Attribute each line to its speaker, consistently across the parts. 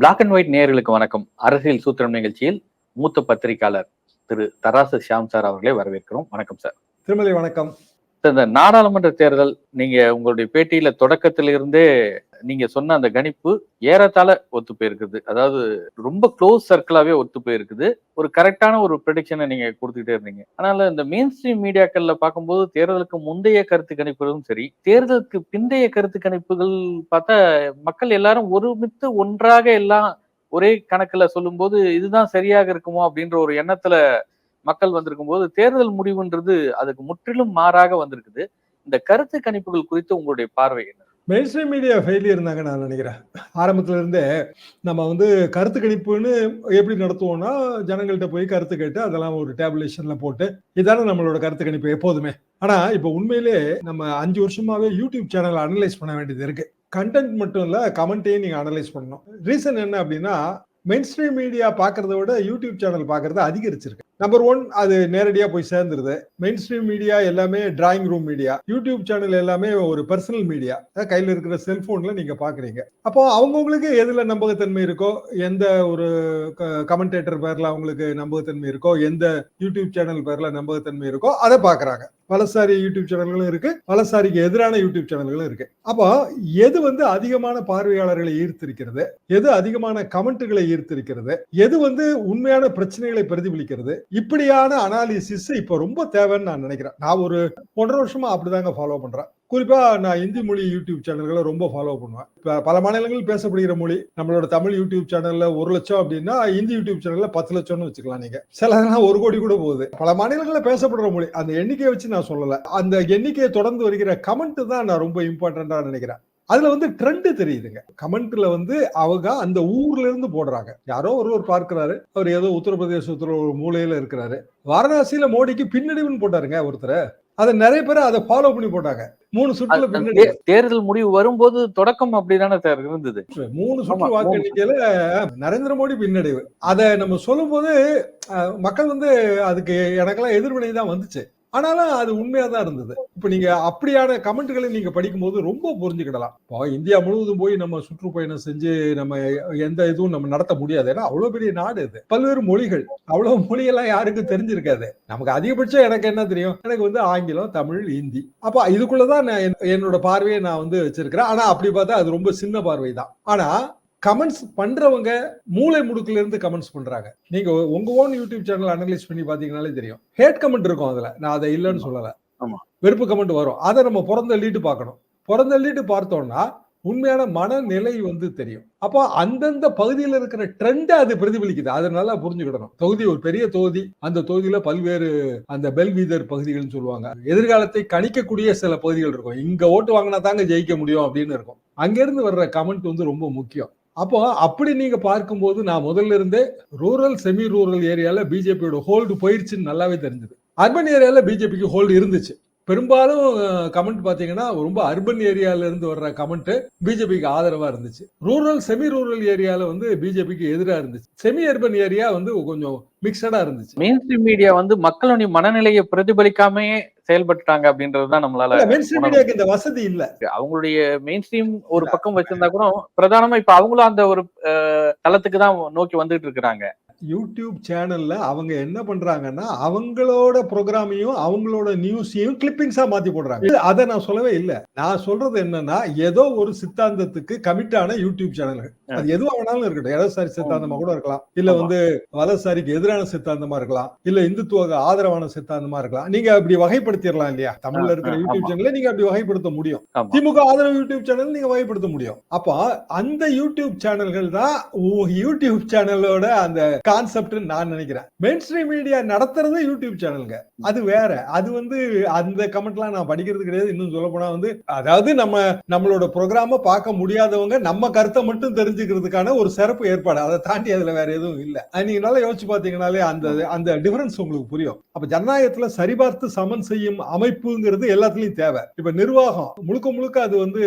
Speaker 1: Black and white நேயர்களுக்கு வணக்கம். அரசியல் சூத்திரம் நிகழ்ச்சியில் மூத்த பத்திரிகையாளர் திரு தராசு ஷியாம் சார் அவர்களை வரவேற்கிறோம். வணக்கம் சார்.
Speaker 2: திருமலை வணக்கம்.
Speaker 1: சார், இந்த நாடாளுமன்ற தேர்தல் நீங்க உங்களுடைய பேட்டியில தொடக்கத்திலிருந்தே நீங்க சொன்ன அந்த கணிப்பு ஏறத்தாழ ஒத்து போயிருக்குது. அதாவது ரொம்ப க்ளோஸ் சர்க்கிளாவே ஒத்து போயிருக்குது. ஒரு கரெக்டான ஒரு ப்ரெடிக்ஷனை நீங்க கொடுத்துக்கிட்டே இருந்தீங்க. அதனால இந்த மெயின் ஸ்ட்ரீம் மீடியாக்கள்ல பார்க்கும்போது தேர்தலுக்கு முந்தைய கருத்து கணிப்புகளும் சரி தேர்தலுக்கு பிந்தைய கருத்து கணிப்புகள் பார்த்தா மக்கள் எல்லாரும் ஒருமித்து ஒன்றாக எல்லாம் ஒரே கணக்குல சொல்லும்போது இதுதான் சரியாக இருக்குமோ அப்படின்ற ஒரு எண்ணத்துல மக்கள் வந்திருக்கும் போது தேர்தல் முடிவுன்றது அதுக்கு முற்றிலும் மாறாக வந்திருக்குது. இந்த கருத்து கணிப்புகள் குறித்து உங்களுடைய பார்வை என்ன?
Speaker 2: மெயின் ஸ்ட்ரீம் மீடியா ஃபெயிலியர் இருந்தாங்க நான் நினைக்கிறேன். ஆரம்பத்துல இருந்தே நம்ம வந்து கருத்து கணிப்புன்னு எப்படி நடத்துவோம்னா ஜனங்கள்கிட்ட போய் கருத்து கேட்டு அதெல்லாம் ஒரு டேபுலேஷன்ல போட்டு இதான நம்மளோட கருத்து கணிப்பு எப்போதுமே. ஆனா இப்போ உண்மையிலே நம்ம அஞ்சு வருஷமாவே யூடியூப் சேனல் அனலைஸ் பண்ண வேண்டியது இருக்கு. கண்டென்ட் மட்டும் இல்ல கமெண்ட்டையும் நீங்க அனலைஸ் பண்ணணும். ரீசன் என்ன அப்படின்னா மெயின் ஸ்ட்ரீம் மீடியா பாக்குறத விட யூடியூப் சேனல் பாக்குறது அதிகரிச்சிருக்கு. நம்பர் ஒன் அது நேரடியாக போய் சேர்ந்துருது. மெயின் ஸ்ட்ரீம் மீடியா எல்லாமே drawing room media YouTube channel எல்லாமே ஒரு பர்சனல் மீடியா கையில் இருக்கிற செல்ஃபோனில் நீங்கள் பார்க்குறீங்க அப்போ அவங்கவுங்களுக்கு எதில் நம்பகத்தன்மை இருக்கோ எந்த ஒரு கமெண்டேட்டர் பேரில் அவங்களுக்கு நம்பகத்தன்மை இருக்கோ எந்த யூடியூப் சேனல் பேரில் நம்பகத்தன்மை இருக்கோ அதை பார்க்குறாங்க வலசாரி யூடியூப் சேனல்களும் இருக்கு. வலசாரிக்கு எதிரான யூடியூப் சேனல்களும் இருக்கு. அப்போ எது வந்து அதிகமான பார்வையாளர்களை ஈர்த்திருக்கிறது? எது அதிகமான கமெண்ட்டுகளை ஈர்த்திருக்கிறது? எது வந்து உண்மையான பிரச்சனைகளை பிரதிபலிக்கிறது? இப்படியான அனாலிசிஸ் இப்ப ரொம்ப தேவைன்னு நான் நினைக்கிறேன். நான் ஒரு ஒன்றரை வருஷமா அப்படிதாங்க ஃபாலோ பண்றேன். குறிப்பா நான் இந்தி மொழி யூடியூப் சேனல்களை ரொம்ப ஃபாலோ பண்ணுவேன். இப்ப பல மாநிலங்களில் பேசப்படுகிற மொழி நம்மளோட தமிழ் யூடியூப் சேனல்ல ஒரு லட்சம் அப்படின்னா இந்தி யூடியூப் சேனல்ல பத்து லட்சம்னு வச்சுக்கலாம் நீங்க. சிலதெல்லாம் ஒரு கோடி கூட போகுது. பல மாநிலங்களில் பேசப்படுற மொழி அந்த எண்ணிக்கையை வச்சு நான் சொல்லல. அந்த எண்ணிக்கையை தொடர்ந்து வருகிற கமெண்ட் தான் நான் ரொம்ப இம்பார்ட்டண்டா நினைக்கிறேன். அதுல வந்து ட்ரெண்ட் தெரியுதுங்க. கமெண்ட்ல வந்து அவங்க அந்த ஊர்ல இருந்து போடுறாங்க. யாரோ ஒருவர் பார்க்கிறாரு. அவர் ஏதோ உத்தரப்பிரதேசத்துல ஒரு மூலையில இருக்கிறாரு. வாரணாசியில மோடிக்கு பின்னடைவுன்னு போட்டாருங்க ஒருத்தர். அதை நிறைய பேர் அதை ஃபாலோ பண்ணி போட்டாங்க. மூணு சுற்றுல பின்னடைவு.
Speaker 1: தே- தேர்தல் முடிவு வரும்போது தொடக்கம் அப்படிதானே இருந்தது?
Speaker 2: மூணு சுற்று
Speaker 1: ஆமா,
Speaker 2: வாக்கு எண்ணிக்கையில நரேந்திர மோடி பின்னடைவு. அதை நம்ம சொல்லும் போது மக்கள் வந்து அதுக்கு எனக்கெல்லாம் எதிர்வினை தான் வந்துச்சு. ஆனாலும் அது உண்மையா தான் இருந்தது. இப்ப நீங்க அப்படியான கமெண்ட்களை நீங்க படிக்கும்போது ரொம்ப புரிஞ்சுக்கிடலாம். இப்போ இந்தியா முழுவதும் போய் நம்ம சுற்றுப்பயணம் செஞ்சு நம்ம எந்த இதுவும் நம்ம நடத்த முடியாது. ஏன்னா அவ்வளவு பெரிய நாடு இது. பல்வேறு மொழிகள். அவ்வளவு மொழியெல்லாம் யாருக்கும் தெரிஞ்சிருக்காது. நமக்கு அதிகபட்சம் எனக்கு என்ன தெரியும்? எனக்கு வந்து ஆங்கிலம் தமிழ் ஹிந்தி அப்ப இதுக்குள்ளதான் நான் என்னோட பார்வையை நான் வந்து வச்சிருக்கிறேன். ஆனா அப்படி பார்த்தா அது ரொம்ப சின்ன பார்வை தான் ஆனா கமெண்ட்ஸ் பண்றவங்க மூளை முடுக்குல இருந்து கமெண்ட்ஸ் பண்றாங்க. நீங்க உங்க ஓன் யூடியூப் சேனல் அனலைஸ் பண்ணி பாத்தீங்கன்னாலே தெரியும். ஹேட் கமெண்ட் இருக்கும் அதுல. நான் அதை இல்லைன்னு சொல்லல. வெறுப்பு கமெண்ட் வரும். அதை நம்ம புறந்தள்ளிட்டு பார்க்கணும். புறந்தள்ளிட்டு பார்த்தோம்னா உண்மையான மனநிலை வந்து தெரியும். அப்போ அந்தந்த பகுதியில் இருக்கிற ட்ரெண்ட் அது பிரதிபலிக்குது. அதை நல்லா புரிஞ்சுக்கிடணும். தொகுதி ஒரு பெரிய தொகுதி. அந்த தொகுதியில பல்வேறு அந்த பெல்வீதர் பகுதிகள்னு சொல்லுவாங்க. எதிர்காலத்தை கணிக்கக்கூடிய சில பகுதிகள் இருக்கும். இங்க ஓட்டு வாங்கினா தாங்க ஜெயிக்க முடியும் அப்படின்னு இருக்கும். அங்கிருந்து வர்ற கமெண்ட் வந்து ரொம்ப முக்கியம். அப்போ அப்படி நீங்க பார்க்கும்போது நான் முதல்ல இருந்தே ரூரல் செமி ரூரல் ஏரியால பிஜேபியோட ஹோல்டு போயிருச்சுன்னு நல்லாவே தெரிஞ்சது. அர்பன் ஏரியால பிஜேபிக்கு ஹோல்டு இருந்துச்சு. பெரும்பாலும் கமெண்ட் பாத்தீங்கன்னா ரொம்ப அர்பன் ஏரியால இருந்து வர்ற கமெண்ட் பிஜேபிக்கு ஆதரவா இருந்துச்சு. ரூரல் செமி ரூரல் ஏரியால வந்து பிஜேபிக்கு எதிராக இருந்துச்சு. செமி அர்பன் ஏரியா வந்து கொஞ்சம் மிக்சடா இருந்துச்சு.
Speaker 1: மெயின் ஸ்ட்ரீம் மீடியா வந்து மக்களுடைய மனநிலையை பிரதிபலிக்காம செயல்பட்டுட்டாங்க அப்படின்றதுதான் நம்மளால
Speaker 2: மெயின் ஸ்ட்ரீம் மீடியாக்கு இந்த வசதி இல்ல.
Speaker 1: அவங்களுடைய மெயின் ஸ்ட்ரீம் ஒரு பக்கம் வச்சிருந்தா கூட பிரதானமா இப்ப அவங்களும் அந்த ஒரு தளத்துக்கு தான் நோக்கி வந்துட்டு இருக்கிறாங்க.
Speaker 2: யூடியூப் சேனல்ல அவங்க என்ன பண்றாங்கன்னா அவங்களோட ப்ரோக்ராமையும் அவங்களோட நியூஸையும் கிளிப்பிங்ஸா மாத்தி போடுறாங்க. அதை நான் சொல்லவே இல்லை. நான் சொல்றது என்னன்னா ஏதோ ஒரு சித்தாந்தத்துக்கு கமிட்டான யூடியூப் சேனல்கள். அது எதுவா வேணாலும் இருக்கட்டும். இடதுசாரி சித்தாந்தமா கூட இருக்கலாம். இல்ல. வந்து வலதுசாரிக்கு எதிரான சித்தாந்தமா இருக்கலாம். இல்ல இந்துத்துவ ஆதரவான சித்தாந்தமா இருக்கலாம். நீங்க அப்படி வகைப்படுத்திடலாம் இல்லையா? தமிழ்ல இருக்கிற யூடியூப்
Speaker 1: ஆமா.
Speaker 2: சேனல்ல நீங்க அப்படி வகைப்படுத்த முடியும். திமுக ஆதரவு யூடியூப் சேனல் நீங்க வகைப்படுத்த முடியும். அப்போ அந்த யூடியூப் சேனல்கள் தான் யூடியூப் சேனலோட அந்த கான்செப்ட் நான் நினைக்கிறேன். மெயின் ஸ்ட்ரீம் மீடியா நடத்துறது யூடியூப் சேனலுங்க அது வேற. அது வந்து அந்த கமெண்ட்லாம் நான் படிக்கிறது கிடையாது. இன்னும் சொல்ல போனா வந்து அதாவது நம்ம நம்மளோட ப்ரோக்ராம பார்க்க முடியாதவங்க நம்ம கருத்தை மட்டும் தெரிஞ்சுக்கிறதுக்கான ஒரு சிறப்பு ஏற்பாடு. அதை தாண்டி அதுல வேற எதுவும் இல்ல. நீங்க நல்லா யோசிச்சு பாத்தீங்கன்னாலே அந்த அந்த டிஃபரன்ஸ் உங்களுக்கு புரியும். அப்ப ஜனநாயகத்துல சரிபார்த்து சமன் செய்யும் அமைப்புங்கிறது எல்லாத்துலயும் தேவை. இப்ப நிர்வாகம் முழுக்க முழுக்க அது வந்து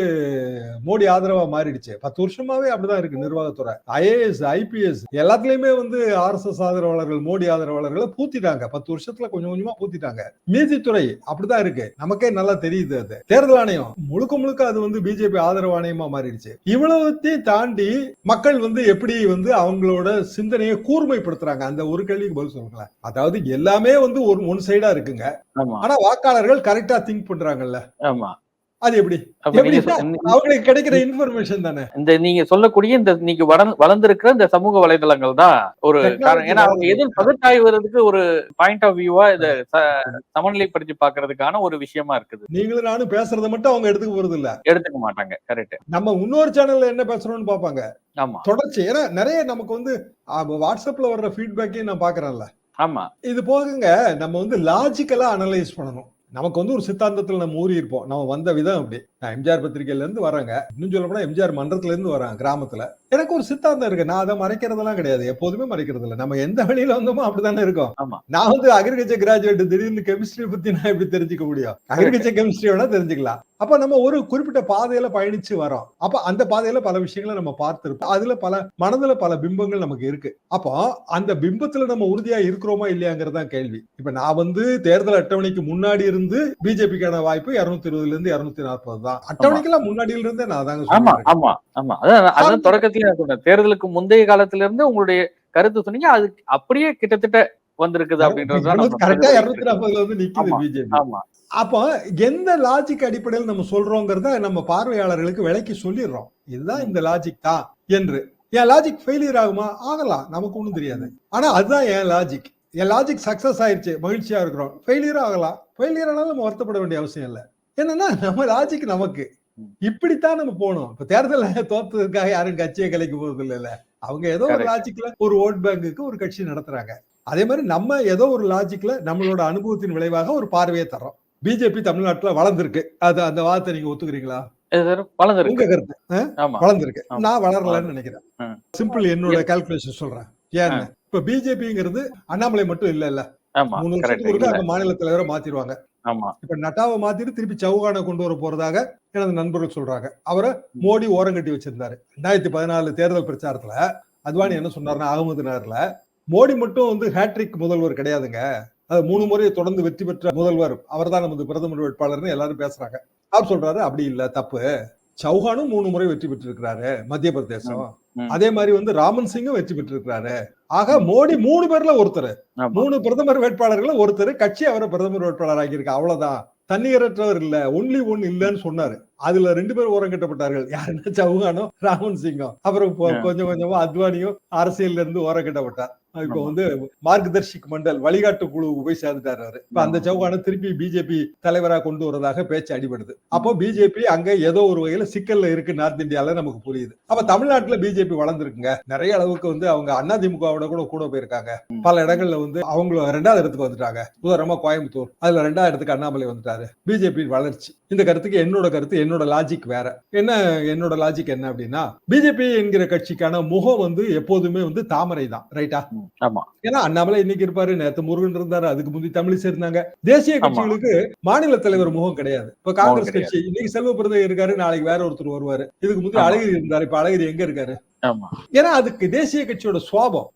Speaker 2: மோடி ஆதரவா மாறிடுச்சு. பத்து வருஷமாவே அப்படிதான் இருக்கு நிர்வாகத்துறை. ஐஏஎஸ் ஐபிஎஸ் எல்லாத்துலயுமே வந்து ஆர் எஸ் எஸ் ஆதரவாளர்கள் மோடி ஆதரவாளர்களை பூத்திட்டாங்க. பத்து வருஷத்துல கொஞ்சம் கொஞ்சமா பூத்திட்டாங்க. நீதித்துறை அப்படிதான் இருக்கு. நமக்கே நல்லா தெரியுது அது. தேர்தல் ஆணையம் முழுக்க முழுக்க அது வந்து பிஜேபி ஆதரவு ஆணையமா மாறிடுச்சு. இவ்வளவுத்தையும் தாண்டி மக்கள் வந்து எப்படி வந்து அவங்களோட சிந்தனையை கூர்மைப்படுத்துறாங்க? அந்த ஒரு கேள்விக்கு பதில் சொல்லுங்களேன். அதாவது எல்லாமே வந்து ஒரு ஒன் சைடா இருக்குங்க. ஆனா வாக்காளர்கள் கரெக்டா திங்க் பண்றாங்கல்ல.
Speaker 1: ஆமா.
Speaker 2: அது எப்படி? அவங்களுக்கு கிடைக்கிற இன்ஃபர்மேஷன் தானே.
Speaker 1: இந்த நீங்க சொல்லக்கூடிய இந்த நீங்க வளர்ந்து வளர்ந்திருக்கிற இந்த சமூக வலைதளங்கள் தான் ஒரு காரணம். ஏன்னா அவங்க எதுவும் பகுத்தாய்வதற்கு ஒரு பாயிண்ட் ஆஃப் வியூவா இத சமநிலைப்படுத்தி பாக்குறதுக்கான ஒரு விஷயமா இருக்குது.
Speaker 2: நீங்களும் நானும் பேசுறத மட்டும் அவங்க எடுத்துக்க போறது இல்ல.
Speaker 1: எடுத்துக்க மாட்டாங்க. கரெக்ட்
Speaker 2: நம்ம இன்னொரு சேனல்ல என்ன பேசுறோம்னு பாப்பாங்க
Speaker 1: ஆமா.
Speaker 2: தொடர்ச்சி. ஏன்னா நிறைய நமக்கு வந்து வாட்ஸ்அப்ல வர்ற ஃபீட்பேக்கையும் நான் பாக்குறேன்ல
Speaker 1: ஆமா.
Speaker 2: இது போகுங்க நம்ம வந்து லாஜிக்கலா அனலைஸ் பண்ணணும். நமக்கு வந்து ஒரு சித்தாந்தத்துல நம்ம ஊறி இருப்போம். நம்ம வந்த விதம் அப்படி. நான் எம்ஜிஆர் பத்திரிகையில இருந்து வரேங்க. இன்னும் சொல்ல போனா எம்ஜிஆர் மன்றத்துல இருந்து வரேன் கிராமத்துல. எனக்கு ஒரு சித்தாந்தம் இருக்கு. நான் அதை மறைக்கிறதெல்லாம் கிடையாது. எப்போதுமே மறைக்கிறது இல்ல நம்ம எந்த வழியில வந்தோமோ அப்படித்தானே இருக்கோம்.
Speaker 1: ஆமா.
Speaker 2: நான் வந்து அக்ரிகல்ச்சர் கிராஜுவேட் திடீர்னு கெமிஸ்ட்ரி பத்தி நான் எப்படி தெரிஞ்சுக்க முடியும்? அக்ரிகல்ச்சர் கெமிஸ்ட்ரி வேணா தெரிஞ்சுக்கலாம். அப்ப நம்ம ஒரு குறிப்பிட்ட பாதையில பயணிச்சு வரோம் அப்ப அந்த பாதையில பல விஷயங்களை நம்ம பார்த்திருப்போம். அதுல பல மனதுல பல பிம்பங்கள் நமக்கு இருக்கு. அப்போ அந்த பிம்பத்துல நம்ம உறுதியா இருக்கிறோமா இல்லையாங்கிறதான் கேள்வி. இப்ப நான் வந்து தேர்தல் அட்டவணைக்கு முன்னாடி இருந்து பிஜேபிக்கான வாய்ப்பு இருநூத்தி இருபதுல இருந்து இருநூத்தி நாற்பது தான். அட்டவணைக்கெல்லாம் முன்னாடியில இருந்தே நான் தாங்க
Speaker 1: ஆமா. ஆமா ஆமா. அதான் அதான் தொடக்கத்துல சொன்னேன். தேர்தலுக்கு முந்தைய காலத்துல இருந்து உங்களுடைய கருத்து சொன்னீங்க. அது அப்படியே கிட்டத்தட்ட வந்திருக்குது அப்படின்றதுதான் நம்ம
Speaker 2: கரெக்டா இருநூத்தி நாற்பதுல வந்து நிக்குது. பிஜேபி.
Speaker 1: ஆமா.
Speaker 2: அப்போ எந்த லாஜிக் அடிப்படையில் நம்ம சொல்றோங்கிறத நம்ம பார்வையாளர்களுக்கு விளக்கி சொல்லிடுறோம். இதுதான் இந்த லாஜிக் தான் என்று. என் லாஜிக் ஃபெயிலியர் ஆகுமா? ஆகலாம். நமக்கு ஒண்ணும் தெரியாது. ஆனா அதுதான் என் லாஜிக் என் லாஜிக் சக்சஸ் ஆயிருச்சு. மகிழ்ச்சியா இருக்கிறோம். ஃபெயிலியர் ஆகலாம். ஃபெயிலியர் ஆனாலும் நம்ம வருத்தப்பட வேண்டிய அவசியம் இல்லை. என்னன்னா நம்ம லாஜிக் நமக்கு. இப்படித்தான் நம்ம போகணும். இப்ப தேர்தல தோத்ததுக்காக யாரும் கட்சியை கலைக்க போறது இல்ல. அவங்க ஏதோ ஒரு. லாஜிக்ல ஒரு ஓட் பேங்குக்கு ஒரு கட்சி நடத்துறாங்க. அதே மாதிரி நம்ம ஏதோ ஒரு லாஜிக்ல நம்மளோட அனுபவத்தின் விளைவாக ஒரு பார்வையை தர்றோம். பிஜேபி தமிழ்நாட்டுல வளர்ந்திருக்கு. அது அந்த வார்த்தை நீங்க ஒத்துக்கிறீங்களா?
Speaker 1: வளர்ந்துருக்கு.
Speaker 2: கருத்து வளர்ந்திருக்கு. நான் வளரலன்னு நினைக்கிறேன். சிம்பிள் என்னோட கால்குலேஷன் சொல்றேன். ஏன்னு இப்ப பிஜேபிங்கிறது அண்ணாமலை மட்டும் இல்ல இல்ல மூணு வருஷத்துக்கு அந்த மாநில தலைவரை மாத்திருவாங்க.
Speaker 1: ஆமா.
Speaker 2: இப்ப நட்டாவை மாத்திட்டு திருப்பி சவுகானை கொண்டு வர போறதாக எனது நண்பர்கள் சொல்றாங்க. அவரை மோடி ஓரங்கட்டி வச்சிருந்தாரு. ரெண்டாயிரத்தி பதினாலு தேர்தல் பிரச்சாரத்துல அத்வானி என்ன சொன்னாருன்னா அகமது நகர்ல மோடி மட்டும் வந்து ஹேட்ரிக் முதல்வர் கிடையாதுங்க. அது மூணு முறை தொடர்ந்து வெற்றி பெற்ற முதல்வர் அவர்தான் நமது பிரதமர் வேட்பாளர்னு எல்லாரும் பேசுறாங்க. அவர் சொல்றாரு அப்படி இல்ல தப்பு. சௌஹானும் மூணு முறை வெற்றி பெற்றிருக்கிறாரு மத்திய பிரதேசம். அதே மாதிரி வந்து ராமன் சிங்கும் வெற்றி பெற்றிருக்கிறாரு. ஆக மோடி மூணு பேர்ல ஒருத்தர். மூணு பிரதமர் வேட்பாளர்கள ஒருத்தர். கட்சி அவரை பிரதமர் வேட்பாளர் ஆகியிருக்கு அவ்வளவுதான். தன்னிகரற்றவர் இல்ல ஒன்லி ஒன் இல்லன்னு சொன்னாரு. அதுல ரெண்டு பேரும் ஓரம் கட்டப்பட்டார்கள். யாருன்னா சௌஹானும் ராமன் சிங்கும் அப்புறம். கொஞ்சம் கொஞ்சமா அத்வானியும் அரசியல்ல இருந்து ஓரம் கட்டப்பட்டார். இப்ப. வந்து மார்கதர்ஷிக் மண்டல் வழிகாட்டு குழுவுக்கு போய் சேர்ந்துட்டாரு அவரு. இப்ப அந்த. சௌஹானை திருப்பி பிஜேபி தலைவரா கொண்டு வரதாக பேச்சு அடிபடுது. அப்போ பிஜேபி அங்க ஏதோ ஒரு வகையில சிக்கல்ல இருக்கு நார்த் இந்தியால நமக்கு புரியுது. அப்ப தமிழ்நாட்டுல பிஜேபி வளர்ந்துருக்குங்க. நிறைய அளவுக்கு வந்து அவங்க அதிமுகவோட கூட கூட போயிருக்காங்க. பல இடங்கள்ல வந்து அவங்க ரெண்டாவது இடத்துக்கு வந்துட்டாங்க. உதாரணமா கோயம்புத்தூர். அதுல ரெண்டாவது இடத்துக்கு அண்ணாமலை வந்துட்டாரு. பிஜேபி வளர்ச்சி. இந்த கருத்துக்கு என்னோட கருத்து என்னோட லாஜிக் வேற. என்ன என்னோட லாஜிக் என்ன அப்படின்னா பிஜேபி என்கிற கட்சிக்கான முகம் வந்து எப்போதுமே வந்து தாமரை தான் ரைட்டா
Speaker 1: ஆமா.
Speaker 2: ஏன்னா அண்ணாமலை இன்னைக்கு இருப்பாரு நேத்து முருகன் இருந்தாரு அதுக்கு முந்தி தமிழிசை இருந்தாங்க. தேசிய. கட்சிகளுக்கு மாநில தலைவர் முகம் கிடையாது. இப்ப காங்கிரஸ். கட்சி இன்னைக்கு செல்வ பிறந்தகை இருக்காரு நாளைக்கு வேற ஒருத்தர் வருவாரு. இதுக்கு முந்தி
Speaker 1: ஆமா.
Speaker 2: அழகிரி இருந்தாரு இப்ப அழகிரி எங்க இருக்காரு? ஏன்னா அதுக்கு தேசிய கட்சியோட சுவாபம்.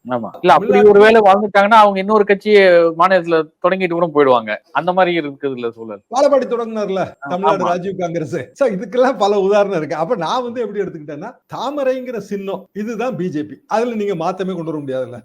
Speaker 1: இல்ல அப்படி ஒருவேளை வாழ்ந்துட்டாங்கன்னா அவங்க இன்னொரு கட்சியை மாநிலத்துல தொடங்கிட்டு கூட போயிடுவாங்க. அந்த மாதிரி இருக்குது இல்ல சூழல்.
Speaker 2: பாலப்பாடி தொடங்கினார்ல தமிழ்நாடு. ராஜீவ் காங்கிரஸ். சோ இதுக்கெல்லாம் பல உதாரணம் இருக்கு. அப்ப நான் வந்து எப்படி எடுத்துக்கிட்டேன்னா தாமரைங்கிற சின்னம் இதுதான் பிஜேபி அதுல நீங்க மாத்தமே கொண்டு வர முடியாதுல்ல.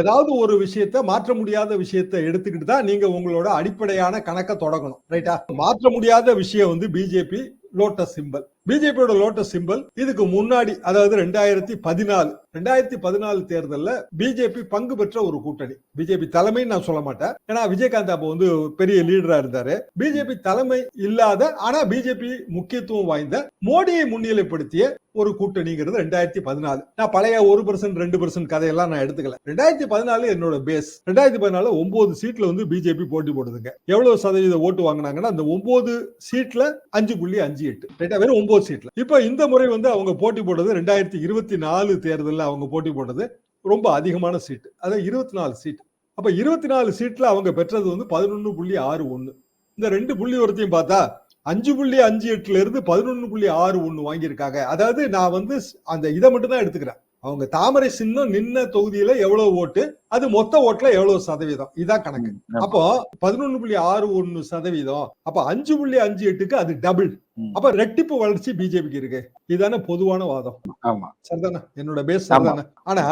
Speaker 2: ஏதாவது ஒரு விஷயத்த மாற்ற முடியாத விஷயத்த எடுத்துக்கிட்டு தான் நீங்க உங்களோட அடிப்படையான கணக்க தொடங்கணும். ரைட்டா மாற்ற முடியாத விஷயம் வந்து பிஜேபி லோட்டஸ் சிம்பல் பிஜேபியோட லோட்டஸ் சிம்பல் இதுக்கு முன்னாடி அதாவது ரெண்டாயிரத்தி பதினாலு ரெண்டாயிரத்தி பதினாலு தேர்தலில் பிஜேபி பங்கு பெற்ற ஒரு கூட்டணி. பிஜேபி தலைமைன்னு நான் சொல்ல மாட்டேன். ஏன்னா விஜயகாந்த் அப்போ வந்து பெரிய லீடரா இருந்தாரு. பிஜேபி தலைமை இல்லாத ஆனா பிஜேபி முக்கியத்துவம் வாய்ந்த மோடியை முன்னிலைப்படுத்திய ஒரு கூட்டணிங்கிறது ரெண்டாயிரத்தி பதினாலு. நான் பழைய ஒரு பர்சன்ட் ரெண்டு பர்சன்ட் கதையெல்லாம் நான் எடுத்துக்கல. ரெண்டாயிரத்தி பதினாலு என்னோட பேஸ் ரெண்டாயிரத்தி பதினாலு ஒன்பது சீட்ல வந்து பிஜேபி போட்டி போடுதுங்க. எவ்வளவு சதவீத ஓட்டு வாங்கினாங்கன்னா அந்த ஒன்பது சீட்ல அஞ்சு புள்ளி அஞ்சு எட்டு. ரைட்டா வெறும் ஒன்பது சீட்ல இப்ப இந்த முறை வந்து அவங்க போட்டி போட்டது ரெண்டாயிரத்தி இருபத்தி நாலு தேர்தலில் அவங்க போட்டி போட்டது ரொம்ப அதிகமான சீட் அதாவது இருபத்தி நாலு சீட் அப்ப இருபத்தி நாலு சீட்ல அவங்க பெற்றது வந்து பதினொன்னு புள்ளி ஆறு ஒன்னு. இந்த ரெண்டு புள்ளி ஒருத்தையும் பார்த்தா அஞ்சு புள்ளி அஞ்சு எட்டுல இருந்து பதினொன்னு புள்ளி ஆறு ஒன்னு வாங்கியிருக்காங்க. அதாவது நான் வந்து அந்த இதை மட்டும் தான் எடுத்துக்கிறேன். அவங்க தாமரை சின்னம் நின்ன தொகுதியில எவ்வளவு ஓட்டு? அது மொத்த ஓட்டுல எவ்வளவு சதவீதம்? இதான் கணக்கு. அப்போ பதினொன்னு புள்ளி ஆறு ஒன்னு சதவீதம். அப்ப அஞ்சு புள்ளி அஞ்சு எட்டுக்கு அது டபுள். அப்ப ரெட்டிப்பு வளர்ச்சி பிஜேபிக்கு இருக்கு. இதானே பொதுவான வாதம்.
Speaker 1: ஆமா.
Speaker 2: சரிதானே? என்னோட பேஸ். சரிதானே? ஆனா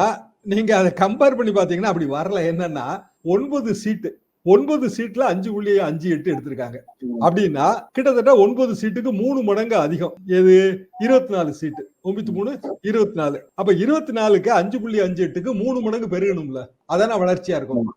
Speaker 2: நீங்க அதை கம்பேர் பண்ணி பாத்தீங்கன்னா அப்படி வரல. என்னன்னா ஒன்பது சீட்டு ஒன்பது சீட்ல அஞ்சு புள்ளி அஞ்சு எட்டு எடுத்திருக்காங்க. அப்படின்னா கிட்டத்தட்ட ஒன்பது சீட்டுக்கு மூணு மடங்கு அதிகம். எது? இருபத்தி நாலு சீட்டு. ஒன்பத்தி மூணு இருபத்தி நாலு அப்ப இருபத்தி நாலுக்கு அஞ்சு புள்ளி அஞ்சு எட்டுக்கு மூணு மடங்கு பெருகணும்ல. அதான வளர்ச்சியா இருக்கும்.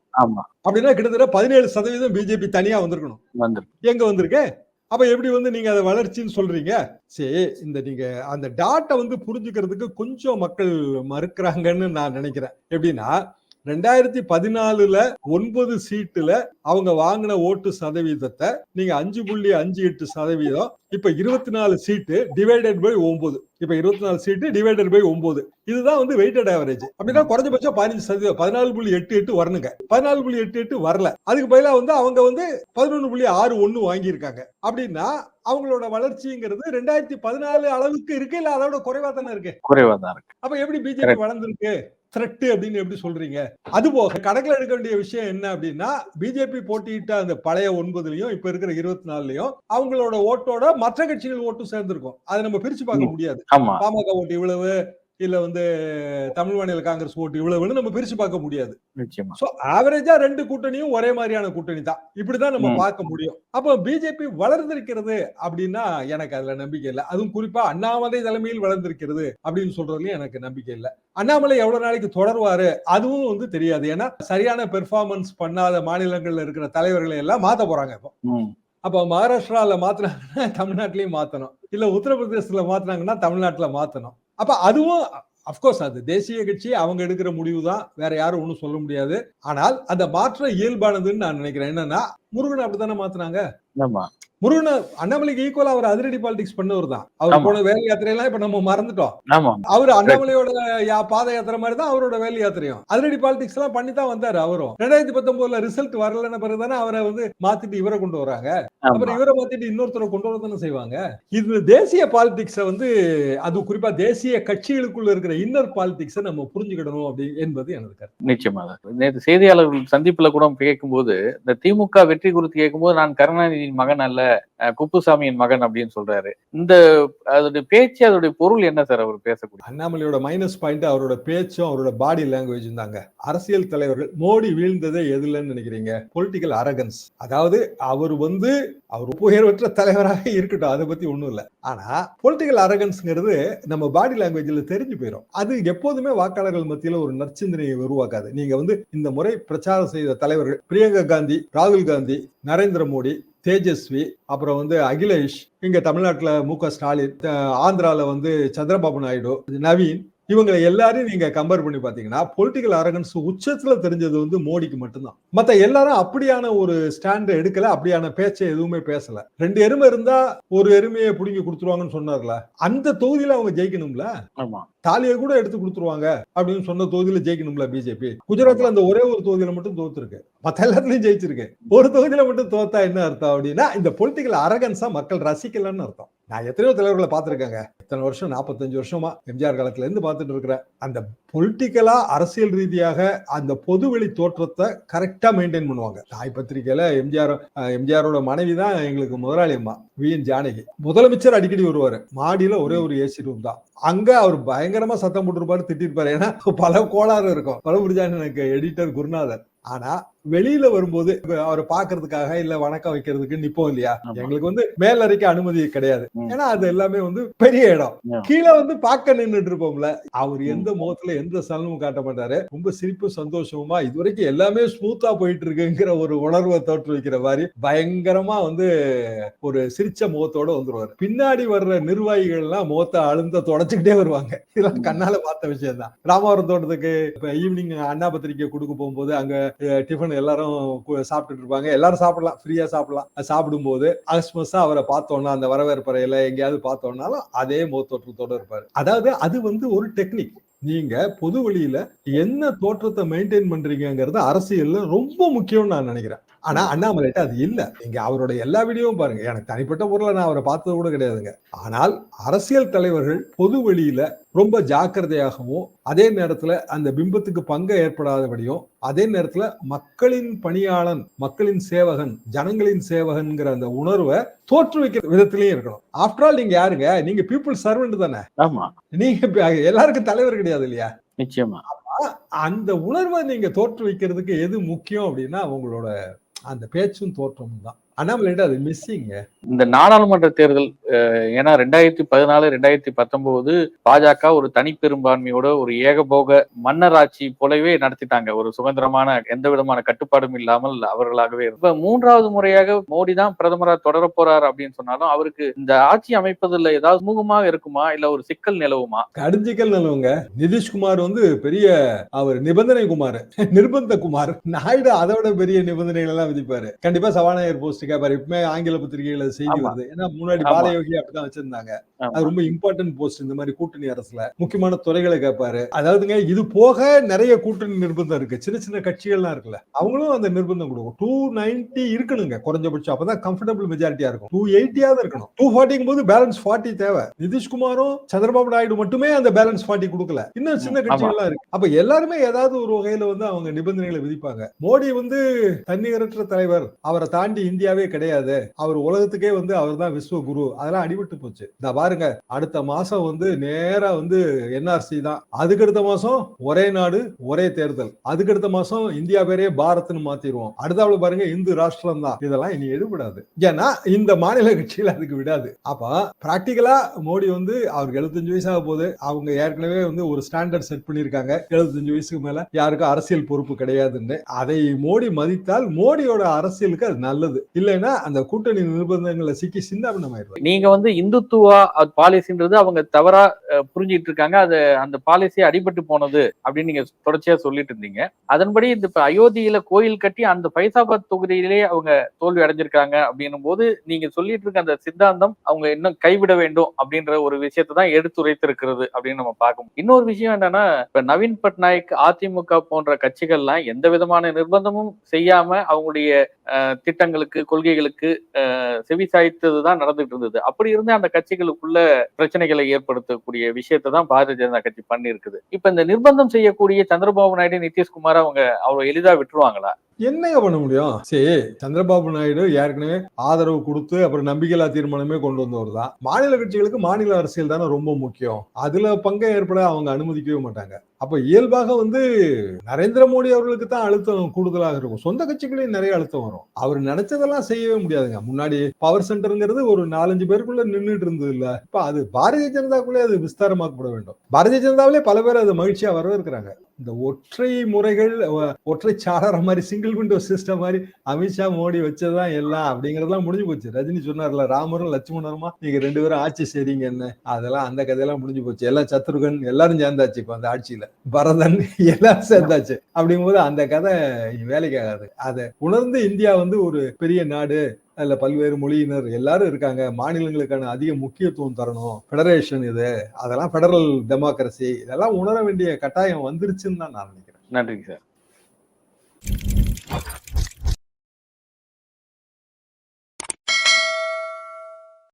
Speaker 2: அப்படின்னா கிட்டத்தட்ட பதினேழு சதவீதம் பிஜேபி தனியா வந்திருக்கணும்.
Speaker 1: வந்து
Speaker 2: எங்க வந்திருக்கு? அப்ப எப்படி வந்து நீங்க அதை வளர்ச்சின்னு சொல்றீங்க? சரி இந்த நீங்க அந்த டாட்டை வந்து புரிஞ்சுக்கிறதுக்கு கொஞ்சம் மக்கள் மறுக்கிறாங்கன்னு நான் நினைக்கிறேன். எப்படின்னா ரெண்டாயிரத்தி பதினாலுல ஒன்பது சீட்டுல அவங்க வாங்கின ஓட்டு சதவீதத்தை நீங்க அஞ்சு புள்ளி அஞ்சு எட்டு சதவீதம். இப்ப இருபத்தி நாலு சீட்டு டிவைடட் பை ஒன்பது. இப்ப இருபத்தி நாலு சீட்டு டிவைடட் பை ஒன்பது. இதுதான் வந்து வெயிட்டட் ஆவரேஜ் அப்படின்னா குறைஞ்சபட்சம் பதினஞ்சு சதவீதம். பதினாலு புள்ளி எட்டு எட்டு வரணுங்க. பதினாலு புள்ளி எட்டு எட்டு வரல. அதுக்கு பதிலா வந்து அவங்க வந்து பதினொன்று புள்ளி ஆறு ஒண்ணு வாங்கியிருக்காங்க. அப்படின்னா அவங்களோட வளர்ச்சிங்கிறது ரெண்டாயிரத்தி பதினாலு அளவுக்கு இருக்கு இல்ல அதோட குறைவா தானே இருக்கு?
Speaker 1: குறைவா தான் இருக்கு.
Speaker 2: அப்ப எப்படி பிஜேபி வளர்ந்துருக்கு? த்ரெட் அப்படின்னு எப்படி சொல்றீங்க? அது போக கணக்குல எடுக்க வேண்டிய விஷயம் என்ன அப்படின்னா பிஜேபி போட்டியிட்ட அந்த பழைய ஒன்பதுலயும் இப்ப இருக்கிற இருபத்தி நாலுலயும் அவங்களோட ஓட்டோட மற்ற கட்சிகள் ஓட்டும் சேர்ந்திருக்கும். அதை நம்ம பிரிச்சு பார்க்க முடியாது. பாமக ஓட்டு இவ்வளவு இல்ல வந்து தமிழ் மாநில காங்கிரஸ் ஓட்டு இவ்வளவுன்னு நம்ம பிரிச்சு பார்க்க முடியாது. சோ ஆவரேஜா ரெண்டு கூட்டணியும் ஒரே மாதிரியான கூட்டணி தான். இப்படிதான் நம்ம. பார்க்க முடியும். அப்போ பிஜேபி வளர்ந்திருக்கிறது அப்படின்னா எனக்கு அதுல நம்பிக்கை இல்லை. அதுவும் குறிப்பா அண்ணாமலை தலைமையில் வளர்ந்திருக்கிறது அப்படின்னு சொல்றதுலயும் எனக்கு நம்பிக்கை இல்லை. அண்ணாமலை எவ்வளவு நாளைக்கு தொடர்வாரு அதுவும் வந்து தெரியாது. ஏன்னா சரியான பெர்ஃபார்மன்ஸ் பண்ணாத மாநிலங்கள்ல இருக்கிற தலைவர்களை எல்லாம் மாத்த போறாங்க இப்போ. அப்ப மகாராஷ்டிரால மாத்தினாங்கன்னா தமிழ்நாட்டிலயும் மாத்தணும். இல்ல உத்தரப்பிரதேசத்துல மாத்தினாங்கன்னா தமிழ்நாட்டுல மாத்தணும். அப்ப அதுவும் அஃப்கோர்ஸ் அது தேசிய கட்சி அவங்க எடுக்கிற முடிவு தான் வேற யாரும் ஒண்ணும் சொல்ல முடியாது. ஆனால் அந்த மாற்றம் இயல்பானதுன்னு நான் நினைக்கிறேன். என்னன்னா முருகன் அப்படித்தானே மாத்துனாங்க?
Speaker 1: ஆமா.
Speaker 2: முருகன் அண்ணாமலைக்கு ஈக்குவலா அவர் அதிரடி பாலிடிக்ஸ் பண்ணவர் தான். அவர். போன வேலை யாத்திரையெல்லாம் இப்ப நம்ம மறந்துட்டோம். அவர் அண்ணாமலையோட பாத யாத்திரை மாதிரி தான் அவரோட வேலை யாத்திரையும். அதிரடி பாலிடிக்ஸ் எல்லாம் பண்ணி தான் வந்தாரு அவரும். ரெண்டாயிரத்தி பத்தொன்பதுல ரிசல்ட் வரலன்னு பிறகுதானே அவரை வந்து மாத்திட்டு இவரை கொண்டு வராங்க. அப்புறம் இவரை மாத்திட்டு இன்னொருத்தரை கொண்டு வர தானே செய்வாங்க. இது தேசிய பாலிடிக்ஸ வந்து அது குறிப்பா தேசிய கட்சிகளுக்குள்ள இருக்கிற இன்னர் பாலிடிக்ஸை நம்ம புரிஞ்சுக்கிடணும் அப்படி என்பது எனது கருத்து.
Speaker 1: நிச்சயமா நேற்று செய்தியாளர்கள் சந்திப்புல கூட கேட்கும்போது இந்த திமுக வெற்றி குறித்து கேட்கும்போது நான் கருணாநிதியின் மகன் அல்ல குப்புசாமியின் மகன் அப்படின்னு சொல்றாரு. இந்த அதோடைய பேச்சு அதோடைய பொருள் என்ன சார் அவர் பேசக்கூடிய?
Speaker 2: அண்ணாமலையோட மைனஸ் பாயிண்ட் அவரோட பேச்சும் அவரோட பாடி லாங்குவேஜ் தாங்க. அரசியல் தலைவர்கள் மோடி வீழ்ந்ததே எதுலன்னு நினைக்கிறீங்க? பொலிட்டிக்கல் அரகன்ஸ் அதாவது அவர் வந்து அவர் உயர்வற்ற தலைவராக இருக்கட்டும் அதை பத்தி ஒண்ணும் இல்லை. ஆனா பொலிட்டிக்கல் அரகன்ஸ்ங்கிறது நம்ம பாடி லாங்குவேஜ்ல தெரிஞ்சு போயிடும் அது எப்போதுமே வாக்காளர்கள் மத்தியில ஒரு நற்சிந்தனையை உருவாக்காது. நீங்க வந்து இந்த முறை பிரச்சாரம் செய்த தலைவர்கள் பிரியங்கா காந்தி ராகுல் காந்தி நரேந்திர மோடி தேஜஸ்வி அப்புறம் வந்து அகிலேஷ் இங்க தமிழ்நாட்டுல மு க ஸ்டாலின் ஆந்திராவில் ஆந்திரால வந்து சந்திரபாபு நாயுடு நவீன் இவங்களை எல்லாரையும் நீங்க கம்பேர் பண்ணி பாத்தீங்கன்னா பொலிட்டிக்கல் அரகன்ஸ் உச்சத்துல தெரிஞ்சது வந்து மோடிக்கு மட்டும்தான். மத்த எல்லாரும் அப்படியான ஒரு ஸ்டாண்ட் எடுக்கல அப்படியான பேச்சை எதுவுமே பேசல. ரெண்டு எருமை இருந்தா ஒரு எருமையை புடுங்கி கொடுத்துருவாங்கன்னு சொன்னார்ல. அந்த தொகுதியில அவங்க ஜெயிக்கணும்ல?
Speaker 1: ஆமா.
Speaker 2: தாலியை கூட எடுத்து கொடுத்துருவாங்க அப்படின்னு சொன்ன தொகுதியில ஜெயிக்கணும்ல பிஜேபி குஜராத்ல அந்த ஒரே ஒரு தொகுதியில மட்டும் தோத்துருக்கு. மத்த எல்லாத்துலயும் ஜெயிச்சிருக்கு. ஒரு தொகுதியில மட்டும் தோத்தா என்ன அர்த்தம் அப்படின்னா இந்த பொலிட்டிக்கல் அரகன்ஸா மக்கள் ரசிக்கலன்னு அர்த்தம். நான் எத்தனையோ தலைவர்களை பார்த்துருக்கேங்க. இத்தனை வருஷம் நாற்பத்தஞ்சு வருஷமா எம்ஜிஆர் காலத்துல இருந்து பார்த்துட்டு இருக்கிறேன் அந்த பொலிட்டிக்கலா அரசியல் ரீதியாக அந்த பொதுவெளி தோற்றத்தை கரெக்டா மெயின்டைன் பண்ணுவாங்க. தாய் பத்திரிகையில எம்ஜிஆர் எம்ஜிஆரோட மனைவி தான் எங்களுக்கு முதலாளி அம்மா வி. என். ஜானகி. முதலமைச்சர் அடிக்கடி வருவாரு. மாடியில ஒரே ஒரு ஏசி ரூம் தான். அங்க அவர் பயங்கரமா சத்தம் போட்டிருப்பாரு திட்டிருப்பாரு. ஏன்னா பல கோளாறு இருக்கும். பல எனக்கு எடிட்டர் குருநாதர். ஆனா வெளியில வரும்போது அவரை பாக்குறதுக்காக இல்ல வணக்கம் வைக்கிறதுக்கு நிப்போம் இல்லையா. எங்களுக்கு வந்து மேலறைக்கு அனுமதி கிடையாது. ஏன்னா அது எல்லாமே வந்து பெரிய இடம். கீழே வந்து பார்க்க நின்னுட்டு இருப்போம்ல அவர் எந்த முகத்துல எந்த சலனமும் காட்ட மாட்டாரு. ரொம்ப சிரிப்பு சந்தோஷமா இதுவரைக்கும் எல்லாமே ஸ்மூத்தா போயிட்டு இருக்குங்கிற ஒரு உணர்வை தோற்றுவிக்கிற மாதிரி பயங்கரமா வந்து ஒரு சிரிச்ச முகத்தோட வந்துருவாரு. பின்னாடி வர்ற நிர்வாகிகள் எல்லாம் முகத்தை அழுந்த தொடச்சுக்கிட்டே வருவாங்க. இதெல்லாம் கண்ணால பார்த்த விஷயம் தான் ராமவரம் தோட்டத்துக்கு இப்ப ஈவினிங் அண்ணா பத்திரிக்கை கொடுக்க போகும்போது அங்க டிஃபன் எல்லாரும் சாப்பிட்டுட்டு இருப்பாங்க. எல்லாரும் சாப்பிடலாம். ஃப்ரீயா சாப்பிடலாம். சாப்பிடும்போது அஸ்மஸா அவரை பார்த்தோம்னா அந்த வரவேற்பறையில எங்கேயாவது பார்த்தோம்னாலும் அதே முகத்தோற்றத்தோட இருப்பாரு. அதாவது அது வந்து ஒரு டெக்னிக் நீங்க பொது வழியில என்ன தோற்றத்தை மெயின்டைன் பண்றீங்கங்கிறது அரசியல்ல ரொம்ப முக்கியம்னு நான் நினைக்கிறேன். ஆனா அண்ணாமலைட்ட அது இல்ல. நீங்க அவரோட எல்லா வீடியோவும் பாருங்க. எனக்கு தனிப்பட்ட முறையில் நான் அவரை பார்த்தது கூட கிடையாதுங்க. ஆனால் அரசியல் தலைவர்கள் பொது வெளியில ரொம்ப ஜாக்கிரதையாகவும் அதே நேரத்துல அந்த பிம்பத்துக்கு பங்கு ஏற்படாதபடியும் அதே நேரத்துல மக்களின் பணியாளன் மக்களின் சேவகன் ஜனங்களின் சேவகன்ங்கிற அந்த உணர்வை தோற்றுவிக்கிற விதத்திலையும் இருக்கணும். ஆஃப்டர் ஆல் நீங்க யாருங்க? நீங்க பீப்புள் சர்வெண்ட் தானே.
Speaker 1: ஆமா.
Speaker 2: நீங்க எல்லாருக்கும் தலைவர் கிடையாது இல்லையா?
Speaker 1: நிச்சயமா.
Speaker 2: அந்த உணர்வை நீங்க தோற்றுவிக்கிறதுக்கு எது முக்கியம் அப்படின்னா உங்களோட அந்த பேச்சும் தோற்றமும் தான். அண்ணாமலைட்ட அது மிஸ்ஸிங்க
Speaker 1: இந்த நாடாளுமன்ற தேர்தல் ஏன்னா ரெண்டாயிரத்தி பதினாலு ரெண்டாயிரத்தி பத்தொன்பது பாஜக ஒரு தனிப்பெரும்பான்மையோட ஒரு ஏகபோக மன்னராட்சி போலவே நடத்திட்டாங்க. ஒரு சுதந்திரமான எந்த விதமான கட்டுப்பாடும் இல்லாமல் அவர்களாகவே இப்ப மூன்றாவது முறையாக மோடி தான் பிரதமரா தொடர போறார் அப்படின்னு சொன்னாலும் அவருக்கு இந்த ஆட்சி அமைப்பதில் ஏதாவது சுமூகமாக இருக்குமா? இல்ல ஒரு சிக்கல் நிலவுமா?
Speaker 2: கடிஞ்சிக்கல் நல்லவங்க நிதிஷ்குமார் வந்து பெரிய அவர் நிபந்தனை குமார் நிர்பந்த குமார். நாயுடு அதை விட பெரிய நிபந்தனைகள் எல்லாம் விதிப்பாரு. கண்டிப்பா சபாநாயகர் போஸ்ட் கேட்பாரு இப்பவுமே ஆங்கில பத்திரிகையில செய்தி. வருது. ஏன்னா முன்னாடி. பாலயோகி அப்படிதான் வச்சிருந்தாங்க. அது ரொம்ப இம்பார்ட்டன்ட் போஸ்ட் இந்த மாதிரி கூட்டணி அரசுல. முக்கியமான துறைகளை கேட்பாரு அதாவதுங்க இது போக நிறைய கூட்டணி நிர்பந்தம் இருக்கு. சின்ன சின்ன கட்சிகள்லாம் இருக்குல்ல அவங்களும் அந்த நிர்பந்தம் கொடுக்கும். டூ நைன்டி இருக்கணுங்க குறைஞ்சபட்சம். அப்பதான் கம்ஃபர்டபுள் மெஜாரிட்டியா இருக்கும். டூ எயிட்டியாவது இருக்கணும். டூ ஃபார்ட்டிங்கும் போது பேலன்ஸ் ஃபார்ட்டி தேவை. நிதிஷ்குமாரும் சந்திரபாபு நாயுடு மட்டுமே அந்த பேலன்ஸ் ஃபார்ட்டி கொடுக்கல. இன்னும் சின்ன. கட்சிகள்லாம் இருக்கு. அப்ப எல்லாருமே ஏதாவது ஒரு வகையில வந்து அவங்க நிபந்தனைகளை விதிப்பாங்க. மோடி வந்து தன்னிகரற்ற தலைவர். அவரை தாண்டி இந்தியாவே கிடையாது. அவர் உலகத்துக்கே வந்து அவர் தான் விஸ்வ குரு. அதெல்லாம் அடிபட்டு போச்சு. இந்த பாருங்க அடுத்த மாசம் வந்து நேரா வந்து என்ஆர்சி தான். அதுக்கடுத்த மாசம் ஒரே நாடு ஒரே தேர்தல். அதுக்கடுத்த மாசம் இந்தியா பேரே பாரத்னு மாத்திடுவோம் அடுத்தாப்புல பாருங்க இந்து ராஷ்டிரம் தான். இதெல்லாம் இனி எடுபடாது. ஏன்னா இந்த மாநில கட்சியில் அதுக்கு விடாது. அப்ப பிராக்டிக்கலா மோடி வந்து அவருக்கு எழுபத்தஞ்சு வயசு ஆக போகுது. அவங்க ஏற்கனவே வந்து ஒரு ஸ்டாண்டர்ட் செட் பண்ணிருக்காங்க எழுபத்தஞ்சு வயசுக்கு மேல யாருக்கும் அரசியல் பொறுப்பு கிடையாதுன்னு. அதை மோடி மதித்தால் மோடியோட அரசியலுக்கு அது நல்லது. இல்லைன்னா அந்த கூட்டணி நிர்பந்தங்களை சிக்கி சின்னாபின்னமாயிருவாங்க
Speaker 1: நீங்க வந்து இந்துத்துவா பாலிசின்றது அவங்க தவறா அஹ், புரிஞ்சிட்டு இருக்காங்க அது அந்த பாலிசி அடிபட்டு போனது அப்படின்னு நீங்க தொடர்ச்சியா சொல்லிட்டு இருந்தீங்க. அதன்படி இந்த இப்ப அயோத்தியில கோயில் கட்டி அந்த பைசாபாத் தொகுதியிலேயே அவங்க தோல்வி அடைஞ்சிருக்காங்க அப்படின்னும் போது நீங்க சொல்லிட்டு இருக்க அந்த சித்தாந்தம் அவங்க இன்னும் கைவிட வேண்டும் அப்படின்ற ஒரு விஷயத்தை தான் எடுத்துரைத்திருக்கிறது அப்படின்னு நம்ம பார்க்கணும் இன்னொரு விஷயம் என்னன்னா இப்ப நவீன் பட்நாயக் அதிமுக போன்ற கட்சிகள்லாம் எந்த விதமான நிர்பந்தமும் செய்யாம அவங்களுடைய திட்டங்களுக்கு கொள்கைகளுக்கு அஹ், செவி சாய்த்ததுதான் நடந்துட்டு இருந்தது. அப்படி இருந்தே அந்த கட்சிகளுக்குள்ள பிரச்சனைகளை ஏற்படுத்தக்கூடிய விஷயத்தை தான் பாரதிய ஜனதா கட்சி பண்ணிருக்குது இப்ப இந்த நிர்பந்தம் செய்யக்கூடிய சந்திரபாபு நாயுடு நிதிஷ்குமார் அவங்க அவ்வளவு எளிதா விட்டுருவாங்களா?
Speaker 2: என்னங்க பண்ண முடியும்? சரி சந்திரபாபு நாயுடு ஏற்கனவே ஆதரவு கொடுத்து அப்புறம் நம்பிக்கையில்லா தீர்மானமே கொண்டு வந்தவர் தான். மாநில கட்சிகளுக்கு மாநில அரசியல் தானே ரொம்ப முக்கியம். அதுல பங்கை ஏற்பட அவங்க அனுமதிக்கவே மாட்டாங்க. அப்ப இயல்பாக வந்து நரேந்திர மோடி அவர்களுக்கு தான் அழுத்தம் கூடுதலாக இருக்கும். சொந்த கட்சிகளையும் நிறைய அழுத்தம் வரும். அவர் நினைச்சதெல்லாம் செய்யவே முடியாதுங்க. முன்னாடி பவர் சென்டருங்கிறது ஒரு நாலஞ்சு பேருக்குள்ள நின்றுட்டு இருந்தது இல்ல இப்ப அது பாரதிய ஜனதாக்குள்ளே அது விஸ்தாரமாக்கப்பட வேண்டும். பாரதிய ஜனதாவிலே பல பேர் அது மகிழ்ச்சியா வரவேற்கிறாங்க. இந்த ஒற்றை முறைகள் ஒற்றை சாளர மாதிரி சிங்கிள் விண்டோ சிஸ்டம் மாதிரி அமித்ஷா மோடி வச்சதுதான் எல்லாம் அப்படிங்கறதெல்லாம் முடிஞ்சு போச்சு. ரஜினி சொன்னார்ல ராமரும் லட்சுமணருமா நீங்க ரெண்டு பேரும் ஆட்சி செய்றீங்க என்ன? அதெல்லாம் அந்த கதையெல்லாம் முடிஞ்சு போச்சு. எல்லாம் சத்ருகன் எல்லாரும் சேர்ந்தாச்சு இப்ப அந்த ஆட்சியில. பரதன் எல்லாரும் சேர்ந்தாச்சு. அப்படிங்கும்போது அந்த கதை வேலைக்கு ஆகாது. அதை உணர்ந்து இந்தியா வந்து ஒரு பெரிய நாடு அதுல பல்வேறு மொழியினர் எல்லாரும் இருக்காங்க. மாநிலங்களுக்கான அதிக முக்கியத்துவம் தரணும். ஃபெடரேஷன் இது. அதெல்லாம் ஃபெடரல் டெமோக்ரஸி இதெல்லாம் உணர வேண்டிய கட்டாயம் வந்துருச்சுன்னு தான் நான் நினைக்கிறேன்.
Speaker 1: நன்றிங்க சார்.